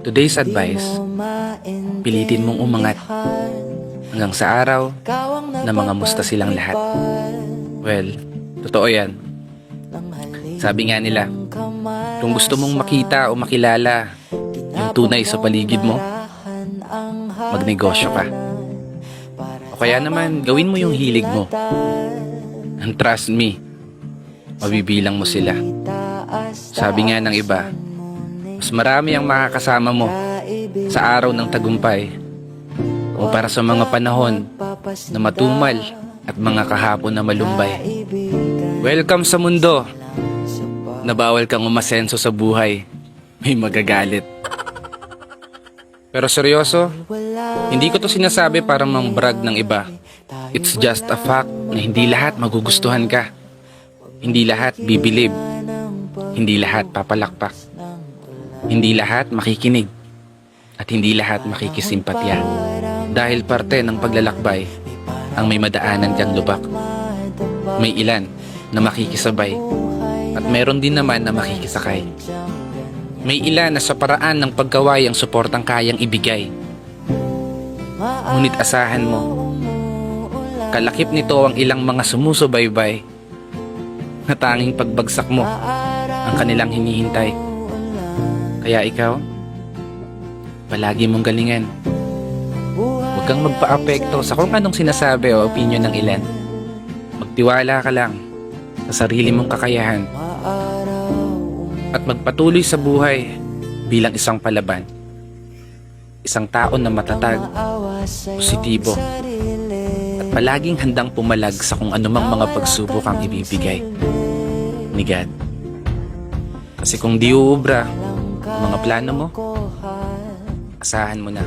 Today's advice, pilitin mong umangat hanggang sa araw na mga musta silang lahat. Well, totoo yan. Sabi nga nila, kung gusto mong makita o makilala yung tunay sa paligid mo, magnegosyo ka. O kaya naman, gawin mo yung hilig mo. And trust me, mabibilang mo sila. Sabi nga ng iba, mas marami ang makakasama mo sa araw ng tagumpay o para sa mga panahon na matumal at mga kahapon na malumbay. Welcome sa mundo na bawal kang umasenso sa buhay. May magagalit. Pero seryoso, hindi ko to sinasabi para mang brag ng iba. It's just a fact na hindi lahat magugustuhan ka. Hindi lahat bibilib. Hindi lahat papalakpak. Hindi lahat makikinig. At hindi lahat makikisimpatya. Dahil parte ng paglalakbay ang may madaanan kang lubak. May ilan na makikisabay. At meron din naman na makikisakay. May ilan na sa paraan ng pagkaway ang suportang kayang ibigay. Ngunit asahan mo, kalakip nito ang ilang mga sumusubaybay na tanging pagbagsak mo ang kanilang hinihintay. Kaya ikaw, palagi mong galingan. Huwag kang magpa-apekto sa kung anong sinasabi o opinion ng ilan. Magtiwala ka lang sa sarili mong kakayahan at magpatuloy sa buhay bilang isang palaban. Isang tao na matatag, positibo, at palaging handang pumalag sa kung anumang mga pagsubok ang ibibigay ni God. Kasi kung di uubra mga plano mo, asahan mo na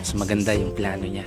mas maganda yung plano niya.